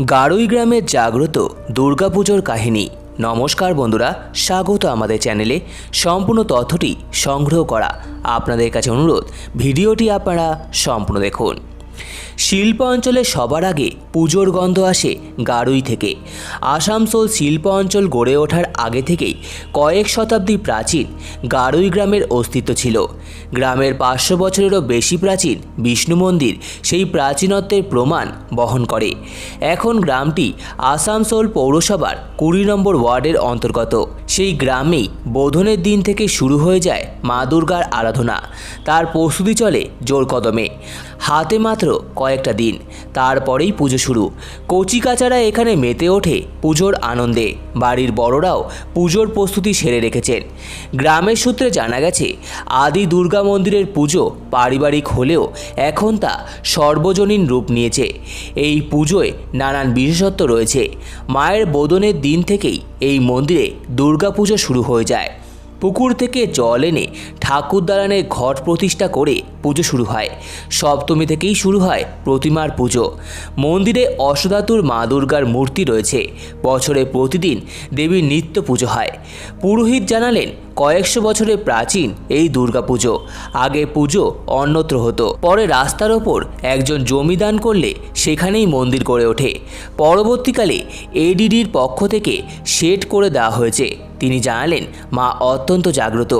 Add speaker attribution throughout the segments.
Speaker 1: গাড়ুই গ্রামের জাগ্রত দুর্গাপুজোর কাহিনী। নমস্কার বন্ধুরা, স্বাগত আমাদের চ্যানেলে। সম্পূর্ণ তথ্যটি সংগ্রহ করা আপনাদের কাছে অনুরোধ। ভিডিওটি আপনারা সম্পূর্ণ দেখুন। শিল্প অঞ্চলে সবার আগে পুজোর গন্ধ আসে গাড়ুই থেকে। আসানসোল শিল্প অঞ্চল গড়ে ওঠার আগে থেকেই কয়েক শতাব্দী প্রাচীন গাড়ুই গ্রামের অস্তিত্ব ছিল। গ্রামের পাঁচশো বছরেরও বেশি প্রাচীন বিষ্ণু মন্দির সেই প্রাচীনত্বের প্রমাণ বহন করে। এখন গ্রামটি আসানসোল পৌরসভার কুড়ি নম্বর ওয়ার্ডের অন্তর্গত। সেই গ্রামেই বোধনের দিন থেকে শুরু হয়ে যায় মা দুর্গার আরাধনা। তার প্রস্তুতি চলে জোর কদমে হাতে মাত্র কয়েকটা দিন। তারপরেই পুজো শুরু। কচিকাচারা এখানে মেতে ওঠে পুজোর আনন্দে। বাড়ির বড়রাও পুজোর প্রস্তুতি সেরে রেখেছেন। গ্রামের সূত্রে জানা গেছে, আদি দুর্গা মন্দিরের পুজো পারিবারিক হলেও এখন তা সর্বজনীন রূপ নিয়েছে। এই পুজোয় নানান বিশেষত্ব রয়েছে। মায়ের বোদনের দিন থেকেই এই মন্দিরে দুর্গাপুজো শুরু হয়ে যায়। পুকুর থেকে জল এনে ঠাকুর দালানে ঘট প্রতিষ্ঠা করে পুজো শুরু হয়। সপ্তমী থেকেই শুরু হয় প্রতিমার পুজো। মন্দিরে অষ্টধাতুর মা দুর্গার মূর্তি রয়েছে। বছরে প্রতিদিন দেবীর নিত্য পুজো হয়। পুরোহিত জানালেন, কয়েকশো বছরের প্রাচীন এই দুর্গাপুজো আগে পুজো অন্যত্র হতো। পরে রাস্তার ওপর একজন জমি দান করলে সেখানেই মন্দির গড়ে ওঠে। পরবর্তীকালে এডিডির পক্ষ থেকে সেট করে দেওয়া হয়েছে। তিনি জানালেন, মা অত্যন্ত জাগ্রত।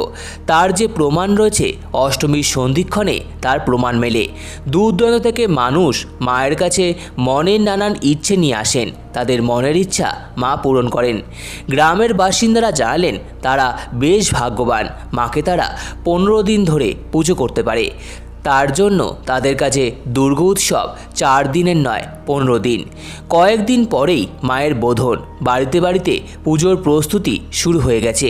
Speaker 1: তার যে প্রমাণ রয়েছে। অষ্টমীর সন্ধিক্ষণে তার প্রমাণ মেলে। দূর দূরান্ত থেকে মানুষ মায়ের কাছে মনের নানান ইচ্ছে নিয়ে আসেন। তাদের মনের ইচ্ছা মা পূরণ করেন। গ্রামের বাসিন্দারা জানালেন, তারা বেশ ভাগ্যবান। মাকে তারা পনেরো দিন ধরে পুজো করতে পারে। তার জন্য তাদের কাছে দুর্গা উৎসব চার দিনের নয়, পনেরো দিন। কয়েকদিন পরেই মায়ের বোধন, বাড়িতে বাড়িতে পুজোর প্রস্তুতি শুরু হয়ে গেছে।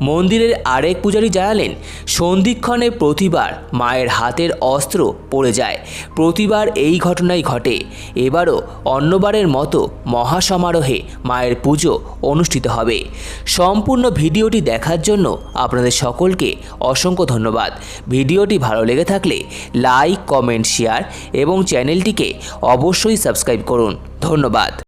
Speaker 1: মন্দিরের আরেক পূজারী জানালেন, সন্ধিক্ষণে প্রতিবার মায়ের হাতের অস্ত্র পড়ে যায়। প্রতিবার এই ঘটনাই ঘটে। এবারও অন্যবারের মতো মহাসমারোহে মায়ের পুজো অনুষ্ঠিত হবে। সম্পূর্ণ ভিডিওটি দেখার জন্য আপনাদের সকলকে অসংখ্য ধন্যবাদ। ভিডিওটি ভালো লেগে থাকলে লাইক কমেন্ট শেয়ার এবং চ্যানেলটিকে অবশ্যই সাবস্ক্রাইব করুন। ধন্যবাদ।